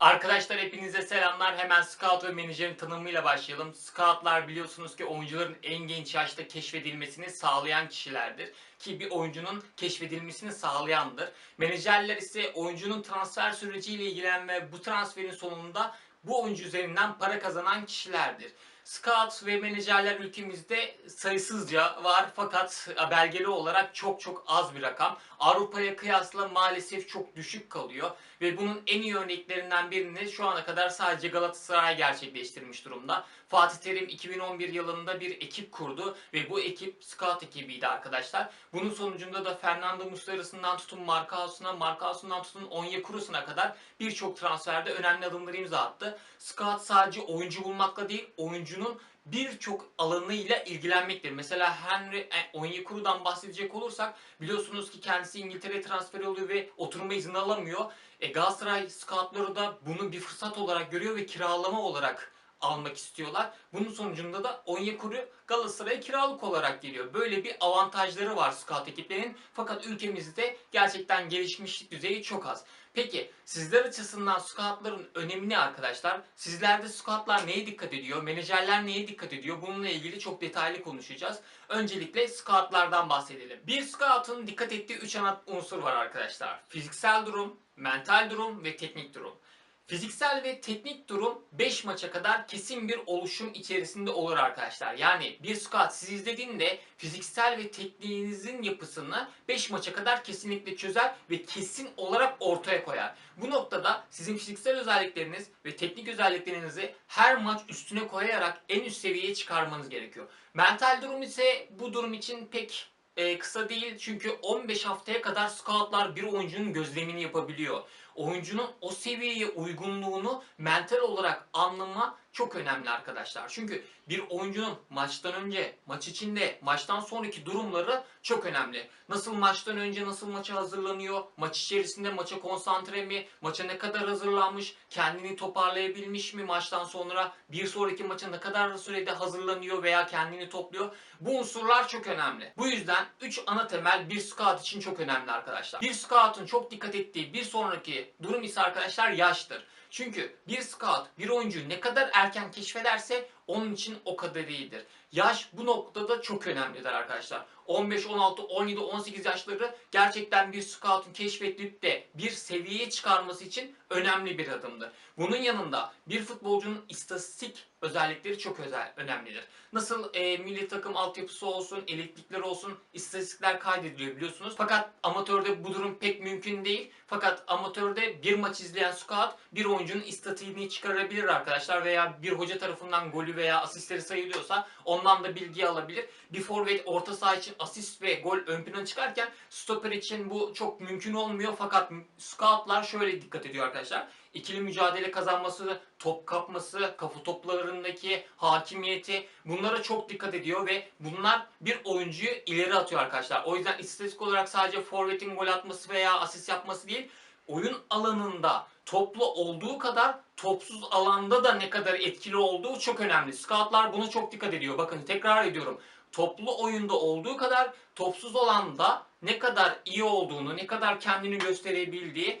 Arkadaşlar hepinize selamlar. Hemen scout ve menajerin tanımıyla başlayalım. Scoutlar biliyorsunuz ki oyuncuların en genç yaşta keşfedilmesini sağlayan kişilerdir. Ki bir oyuncunun keşfedilmesini sağlayandır. Menajerler ise oyuncunun transfer süreciyle ilgilen ve bu transferin sonunda bu oyuncu üzerinden para kazanan kişilerdir. Scout ve menajerler ülkemizde sayısızca var fakat belgeli olarak çok çok az bir rakam. Avrupa'ya kıyasla maalesef çok düşük kalıyor ve bunun en iyi örneklerinden birini şu ana kadar sadece Galatasaray gerçekleştirmiş durumda. Fatih Terim 2011 yılında bir ekip kurdu ve bu ekip scout ekibiydi arkadaşlar. Bunun sonucunda da Fernando Muslera'sından tutun Marcao'suna, Marcao'sundan tutun Onyekuru'suna kadar birçok transferde önemli adımları imza attı. Scout sadece oyuncu bulmakla değil, oyuncunun birçok alanıyla ilgilenmektir. Mesela Henry e, Onyekuru'dan bahsedecek olursak biliyorsunuz ki kendisi İngiltere transferi oluyor ve oturma izni alamıyor. E, Galatasaray scoutları da bunu bir fırsat olarak görüyor ve kiralama olarak almak istiyorlar. Bunun sonucunda da Onyekuru Galatasaray'a kiralık olarak geliyor. Böyle bir avantajları var scout ekiplerinin. Fakat ülkemizde gerçekten gelişmişlik düzeyi çok az. Peki sizler açısından scoutların önemi ne arkadaşlar? Sizlerde scoutlar neye dikkat ediyor? Menajerler neye dikkat ediyor? Bununla ilgili çok detaylı konuşacağız. Öncelikle scoutlardan bahsedelim. Bir scout'un dikkat ettiği 3 ana unsur var arkadaşlar. Fiziksel durum, mental durum ve teknik durum. Fiziksel ve teknik durum 5 maça kadar kesin bir oluşum içerisinde olur arkadaşlar. Yani bir scout sizi izlediğinde fiziksel ve tekniğinizin yapısını 5 maça kadar kesinlikle çözer ve kesin olarak ortaya koyar. Bu noktada sizin fiziksel özellikleriniz ve teknik özelliklerinizi her maç üstüne koyarak en üst seviyeye çıkarmanız gerekiyor. Mental durum ise bu durum için pek e, kısa değil çünkü 15 haftaya kadar scoutlar bir oyuncunun gözlemini yapabiliyor. Oyuncunun o seviyeye uygunluğunu mental olarak anlama çok önemli arkadaşlar. Çünkü bir oyuncunun maçtan önce, maç içinde, maçtan sonraki durumları çok önemli. Nasıl maçtan önce nasıl maça hazırlanıyor, maç içerisinde maça konsantre mi, maça ne kadar hazırlanmış, kendini toparlayabilmiş mi maçtan sonra, bir sonraki maça ne kadar sürede hazırlanıyor veya kendini topluyor. Bu unsurlar çok önemli. Bu yüzden 3 ana temel bir scout için çok önemli arkadaşlar. Bir scout'un çok dikkat ettiği bir sonraki durum ise arkadaşlar yaştır. Çünkü bir scout bir oyuncuyu ne kadar erken keşfederse onun için o kadar iyidir. Yaş bu noktada çok önemlidir arkadaşlar. 15, 16, 17, 18 yaşları gerçekten bir scout'un keşfedilip de bir seviyeye çıkarması için önemli bir adımdır. Bunun yanında bir futbolcunun istatistik özellikleri çok özel, önemlidir. Nasıl e, milli takım altyapısı olsun, elitlikler olsun istatistikler kaydediliyor biliyorsunuz. Fakat amatörde bu durum pek mümkün değil. Fakat amatörde bir maç izleyen scout bir oyuncunun istatistiğini çıkarabilir arkadaşlar veya bir hoca tarafından golü veya asistleri sayılıyorsa ondan da bilgi alabilir. Bir forvet orta saha için asist ve gol ön plana çıkarken stoper için bu çok mümkün olmuyor fakat scoutlar şöyle dikkat ediyor arkadaşlar. İkili mücadele kazanması, top kapması, kafa toplarındaki hakimiyeti bunlara çok dikkat ediyor ve bunlar bir oyuncuyu ileri atıyor arkadaşlar. O yüzden istatistik olarak sadece forvetin gol atması veya asist yapması değil, oyun alanında toplu olduğu kadar topsuz alanda da ne kadar etkili olduğu çok önemli. Scoutlar buna çok dikkat ediyor. Bakın tekrar ediyorum. Toplu oyunda olduğu kadar topsuz alanda ne kadar iyi olduğunu, ne kadar kendini gösterebildiği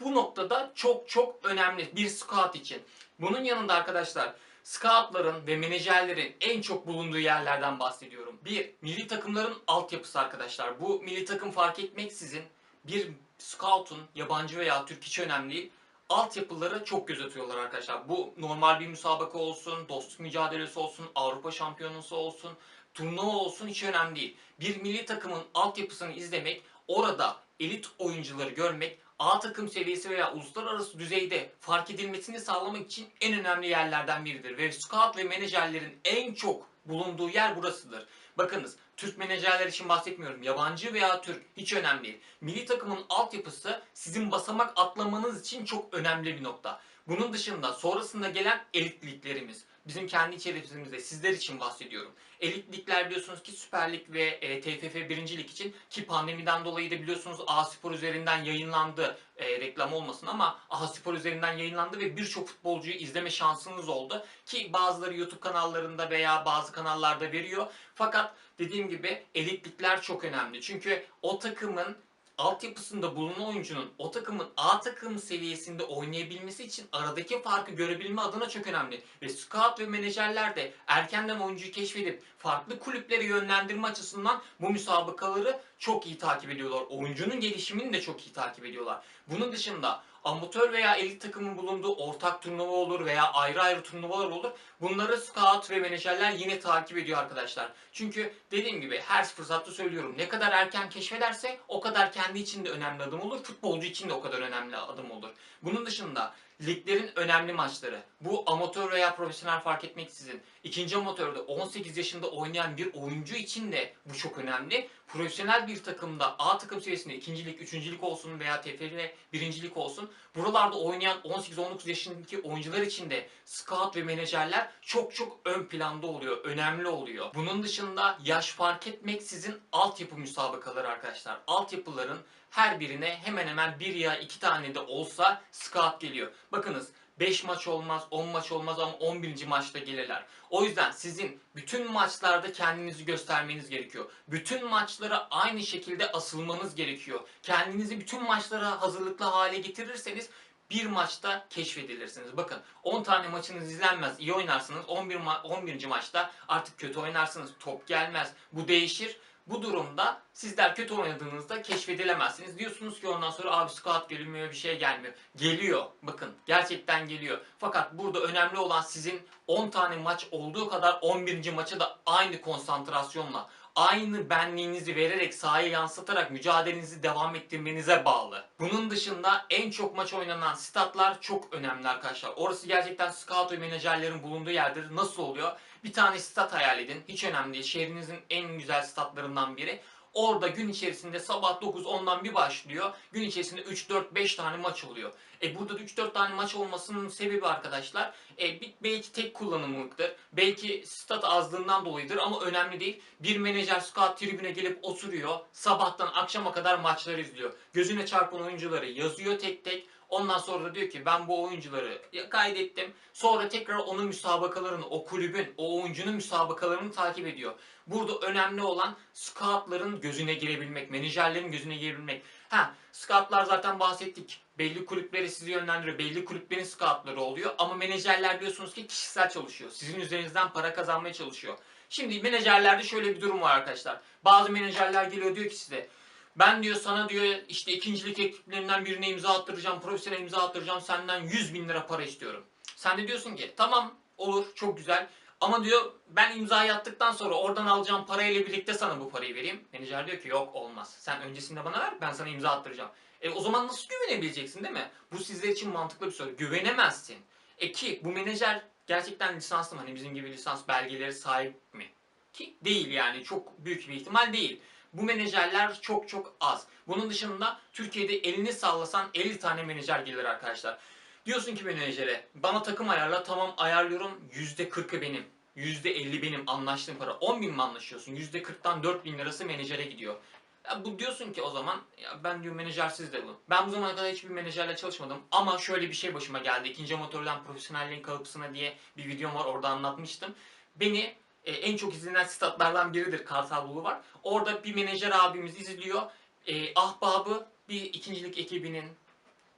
bu noktada çok çok önemli bir scout için. Bunun yanında arkadaşlar scoutların ve menajerlerin en çok bulunduğu yerlerden bahsediyorum. Bir, milli takımların altyapısı arkadaşlar. Bu milli takım fark etmeksizin bir scout'un yabancı veya Türk hiç önemli değil altyapıları çok gözetiyorlar arkadaşlar. Bu normal bir müsabaka olsun, dostluk mücadelesi olsun, Avrupa şampiyonası olsun, turnuva olsun hiç önemli değil. Bir milli takımın altyapısını izlemek, orada elit oyuncuları görmek, A takım seviyesi veya uluslararası düzeyde fark edilmesini sağlamak için en önemli yerlerden biridir. Ve scout ve menajerlerin en çok bulunduğu yer burasıdır. Bakınız Türk menajerler için bahsetmiyorum. Yabancı veya Türk hiç önemli değil. Milli takımın altyapısı sizin basamak atlamanız için çok önemli bir nokta. Bunun dışında sonrasında gelen elit liglerimiz. Bizim kendi içerimizde sizler için bahsediyorum. Elit ligler biliyorsunuz ki Süper Lig ve e, TFF 1. Lig için ki pandemiden dolayı da biliyorsunuz A Spor üzerinden yayınlandı. E, reklam olmasın ama A Spor üzerinden yayınlandı ve birçok futbolcuyu izleme şansınız oldu. Ki bazıları YouTube kanallarında veya bazı kanallarda veriyor. Fakat dediğim gibi elitlikler çok önemli. Çünkü o takımın altyapısında bulunan oyuncunun o takımın A takım seviyesinde oynayabilmesi için aradaki farkı görebilme adına çok önemli. Ve scout ve menajerler de erkenden oyuncuyu keşfedip farklı kulüplere yönlendirme açısından bu müsabakaları çok iyi takip ediyorlar. Oyuncunun gelişimini de çok iyi takip ediyorlar. Bunun dışında amatör veya elit takımın bulunduğu ortak turnuva olur veya ayrı ayrı turnuvalar olur. Bunları scout ve menajerler yine takip ediyor arkadaşlar. Çünkü dediğim gibi her fırsatta söylüyorum. Ne kadar erken keşfederse o kadar kendi için de önemli adım olur. Futbolcu için de o kadar önemli adım olur. Bunun dışında liglerin önemli maçları. Bu amatör veya profesyonel fark etmeksizin. ikinci amatörde 18 yaşında oynayan bir oyuncu için de bu çok önemli. Profesyonel bir takımda A takım seviyesinde ikincilik, üçüncülük olsun veya TFF birincilik olsun. Buralarda oynayan 18-19 yaşındaki oyuncular için de scout ve menajerler çok çok ön planda oluyor, önemli oluyor. Bunun dışında yaş fark etmeksizin altyapı müsabakaları arkadaşlar. Altyapıların her birine hemen hemen bir ya iki tane de olsa scout geliyor. Bakınız 5 maç olmaz, 10 maç olmaz ama 11. maçta gelirler. O yüzden sizin bütün maçlarda kendinizi göstermeniz gerekiyor. Bütün maçlara aynı şekilde asılmanız gerekiyor. Kendinizi bütün maçlara hazırlıklı hale getirirseniz bir maçta keşfedilirsiniz. Bakın 10 tane maçınız izlenmez, iyi oynarsınız. 11 ma- 11. maçta artık kötü oynarsınız, top gelmez. Bu değişir. Bu durumda sizler kötü oynadığınızda keşfedilemezsiniz. Diyorsunuz ki ondan sonra abi scout gelmiyor bir şey gelmiyor. Geliyor. Bakın gerçekten geliyor. Fakat burada önemli olan sizin 10 tane maç olduğu kadar 11. maça da aynı konsantrasyonla aynı benliğinizi vererek sahaya yansıtarak mücadelenizi devam ettirmenize bağlı. Bunun dışında en çok maç oynanan statlar çok önemli arkadaşlar. Orası gerçekten scout ve menajerlerin bulunduğu yerdir. Nasıl oluyor? Bir tane stat hayal edin. Hiç önemli değil. Şehrinizin en güzel statlarından biri. Orada gün içerisinde sabah 9-10'dan bir başlıyor. Gün içerisinde 3-4-5 tane maç oluyor. E burada da 3-4 tane maç olmasının sebebi arkadaşlar e, belki tek kullanımlıktır. Belki stat azlığından dolayıdır ama önemli değil. Bir menajer scout tribüne gelip oturuyor. Sabahtan akşama kadar maçları izliyor. Gözüne çarpan oyuncuları yazıyor tek tek. Ondan sonra da diyor ki ben bu oyuncuları kaydettim. Sonra tekrar onun müsabakalarını, o kulübün, o oyuncunun müsabakalarını takip ediyor. Burada önemli olan scoutların gözüne girebilmek, menajerlerin gözüne girebilmek. Ha, scoutlar zaten bahsettik. Belli kulüpleri sizi yönlendiriyor. Belli kulüplerin scoutları oluyor. Ama menajerler biliyorsunuz ki kişisel çalışıyor. Sizin üzerinizden para kazanmaya çalışıyor. Şimdi menajerlerde şöyle bir durum var arkadaşlar. Bazı menajerler geliyor diyor ki size ben diyor sana diyor işte ikincilik ekiplerinden birine imza attıracağım, profesyonel imza attıracağım senden 100 bin lira para istiyorum. Sen de diyorsun ki tamam olur çok güzel ama diyor ben imzayı attıktan sonra oradan alacağım parayla birlikte sana bu parayı vereyim. Menajer diyor ki yok olmaz. Sen öncesinde bana ver ben sana imza attıracağım. E o zaman nasıl güvenebileceksin değil mi? Bu sizler için mantıklı bir soru. Güvenemezsin. E ki bu menajer gerçekten lisanslı mı? Hani bizim gibi lisans belgeleri sahip mi? Ki değil yani çok büyük bir ihtimal değil. Bu menajerler çok çok az. Bunun dışında Türkiye'de elini sallasan 50 tane menajer gelir arkadaşlar. Diyorsun ki menajere bana takım ayarla tamam ayarlıyorum %40'ı benim. %50 benim anlaştığım para. 10 bin mi anlaşıyorsun? %40'tan 4 bin lirası menajere gidiyor. Ya bu diyorsun ki o zaman ya ben diyor menajersiz de bu. Ben bu zamana kadar hiçbir menajerle çalışmadım ama şöyle bir şey başıma geldi. İkinci amatörden profesyonelliğin kalıpsına diye bir videom var orada anlatmıştım. Beni e, en çok izlenen statlardan biridir Kartal Bulu var. Orada bir menajer abimiz izliyor. E, ahbabı bir ikincilik ekibinin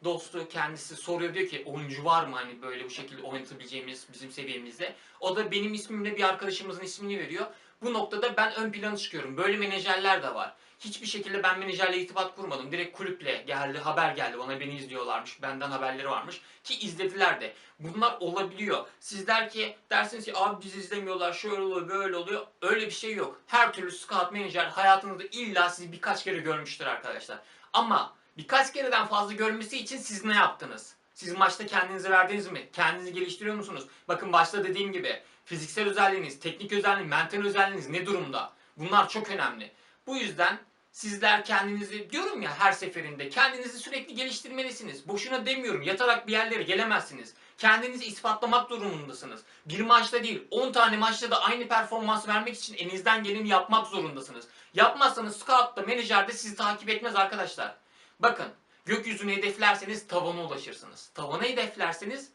dostu kendisi soruyor diyor ki oyuncu var mı hani böyle bu şekilde oynatabileceğimiz bizim seviyemizde. O da benim ismimle bir arkadaşımızın ismini veriyor. Bu noktada ben ön plana çıkıyorum. Böyle menajerler de var. Hiçbir şekilde ben menajerle irtibat kurmadım. Direkt kulüple geldi, haber geldi. Bana beni izliyorlarmış. Benden haberleri varmış. Ki izlediler de. Bunlar olabiliyor. Sizler ki dersiniz ki abi bizi izlemiyorlar, şöyle oluyor, böyle oluyor. Öyle bir şey yok. Her türlü scout menajer hayatınızda illa sizi birkaç kere görmüştür arkadaşlar. Ama birkaç kereden fazla görmesi için siz ne yaptınız? Siz maçta kendinizi verdiniz mi? Kendinizi geliştiriyor musunuz? Bakın başta dediğim gibi fiziksel özelliğiniz, teknik özelliğiniz, mental özelliğiniz ne durumda? Bunlar çok önemli. Bu yüzden Sizler kendinizi diyorum ya her seferinde kendinizi sürekli geliştirmelisiniz. Boşuna demiyorum. Yatarak bir yerlere gelemezsiniz. Kendinizi ispatlamak durumundasınız. Bir maçta değil 10 tane maçta da aynı performans vermek için elinizden geleni yapmak zorundasınız. Yapmazsanız scout da menajer de sizi takip etmez arkadaşlar. Bakın gökyüzünü hedeflerseniz tavana ulaşırsınız. Tavana hedeflerseniz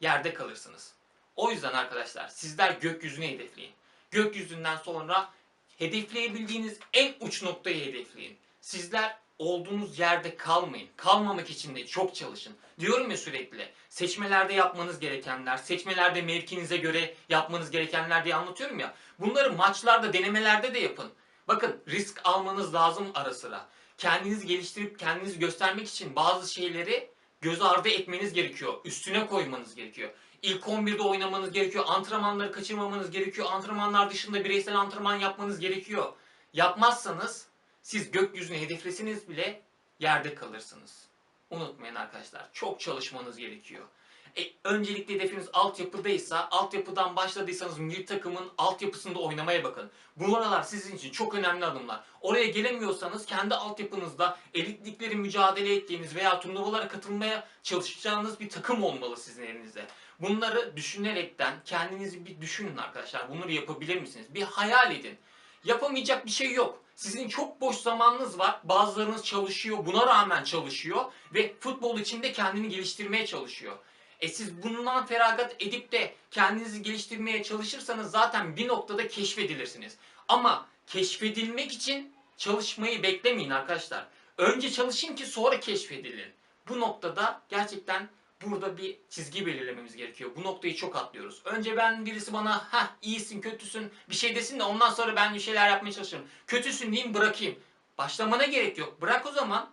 yerde kalırsınız. O yüzden arkadaşlar sizler gökyüzünü hedefleyin. Gökyüzünden sonra hedefleyebildiğiniz en uç noktayı hedefleyin. Sizler olduğunuz yerde kalmayın. Kalmamak için de çok çalışın. Diyorum ya sürekli seçmelerde yapmanız gerekenler, seçmelerde mevkinize göre yapmanız gerekenler diye anlatıyorum ya. Bunları maçlarda, denemelerde de yapın. Bakın risk almanız lazım ara sıra. Kendinizi geliştirip kendinizi göstermek için bazı şeyleri göz ardı etmeniz gerekiyor. Üstüne koymanız gerekiyor. İlk 11'de oynamanız gerekiyor. Antrenmanları kaçırmamanız gerekiyor. Antrenmanlar dışında bireysel antrenman yapmanız gerekiyor. Yapmazsanız siz gökyüzünü hedefleseniz bile yerde kalırsınız. Unutmayın arkadaşlar. Çok çalışmanız gerekiyor. E, öncelikle hedefiniz altyapıdaysa, altyapıdan başladıysanız milli takımın altyapısında oynamaya bakın. Buralar sizin için çok önemli adımlar. Oraya gelemiyorsanız kendi altyapınızda elitlikleri mücadele ettiğiniz veya turnuvalara katılmaya çalışacağınız bir takım olmalı sizin elinizde. Bunları düşünerekten kendinizi bir düşünün arkadaşlar. Bunları yapabilir misiniz? Bir hayal edin. Yapamayacak bir şey yok. Sizin çok boş zamanınız var. Bazılarınız çalışıyor, buna rağmen çalışıyor ve futbol içinde kendini geliştirmeye çalışıyor. E siz bundan feragat edip de kendinizi geliştirmeye çalışırsanız zaten bir noktada keşfedilirsiniz. Ama keşfedilmek için çalışmayı beklemeyin arkadaşlar. Önce çalışın ki sonra keşfedilin. Bu noktada gerçekten burada bir çizgi belirlememiz gerekiyor. Bu noktayı çok atlıyoruz. Önce ben birisi bana ha iyisin kötüsün bir şey desin de ondan sonra ben bir şeyler yapmaya çalışırım. Kötüsün diyeyim bırakayım. Başlamana gerek yok. Bırak o zaman.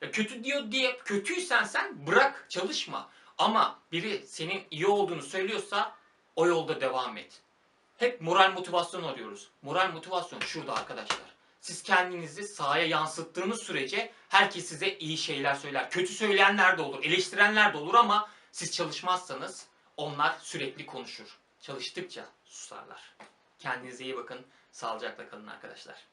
Ya kötü diyor diye kötüysen sen bırak çalışma. Ama biri senin iyi olduğunu söylüyorsa o yolda devam et. Hep moral motivasyon arıyoruz. Moral motivasyon şurada arkadaşlar. Siz kendinizi sahaya yansıttığınız sürece herkes size iyi şeyler söyler. Kötü söyleyenler de olur, eleştirenler de olur ama siz çalışmazsanız onlar sürekli konuşur. Çalıştıkça susarlar. Kendinize iyi bakın. Sağlıcakla kalın arkadaşlar.